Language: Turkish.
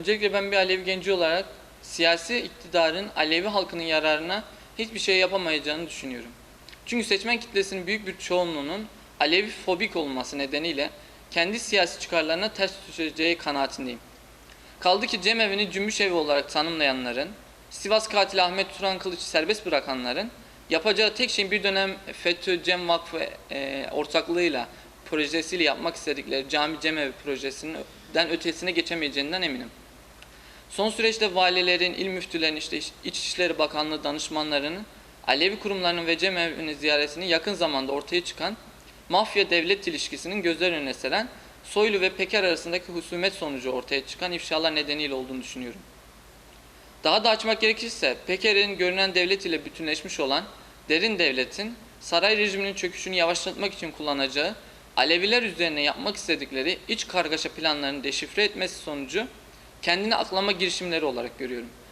Öncelikle ben bir Alevi genci olarak siyasi iktidarın Alevi halkının yararına hiçbir şey yapamayacağını düşünüyorum. Çünkü seçmen kitlesinin büyük bir çoğunluğunun Alevi fobik olması nedeniyle kendi siyasi çıkarlarına ters düşeceği kanaatindeyim. Kaldı ki cemevi'ni cümbüş evi olarak tanımlayanların, Sivas katili Ahmet Turan Kılıç'ı serbest bırakanların yapacağı tek şeyin bir dönem FETÖ Cem Vakfı e, ortaklığıyla projesiyle yapmak istedikleri cami cemevi projesinden ötesine geçemeyeceğinden eminim. Son süreçte valilerin, il müftülerin, işte İç- İçişleri Bakanlığı danışmanlarının Alevi kurumlarının ve cemevini ziyaretini yakın zamanda ortaya çıkan mafya devlet ilişkisinin gözler önüne seren Soylu ve Peker arasındaki husumet sonucu ortaya çıkan ifşalar nedeniyle olduğunu düşünüyorum. Daha da açmak gerekirse Peker'in görünen devlet ile bütünleşmiş olan derin devletin saray rejiminin çöküşünü yavaşlatmak için kullanacağı Aleviler üzerine yapmak istedikleri iç kargaşa planlarını deşifre etmesi sonucu kendini aklama girişimleri olarak görüyorum.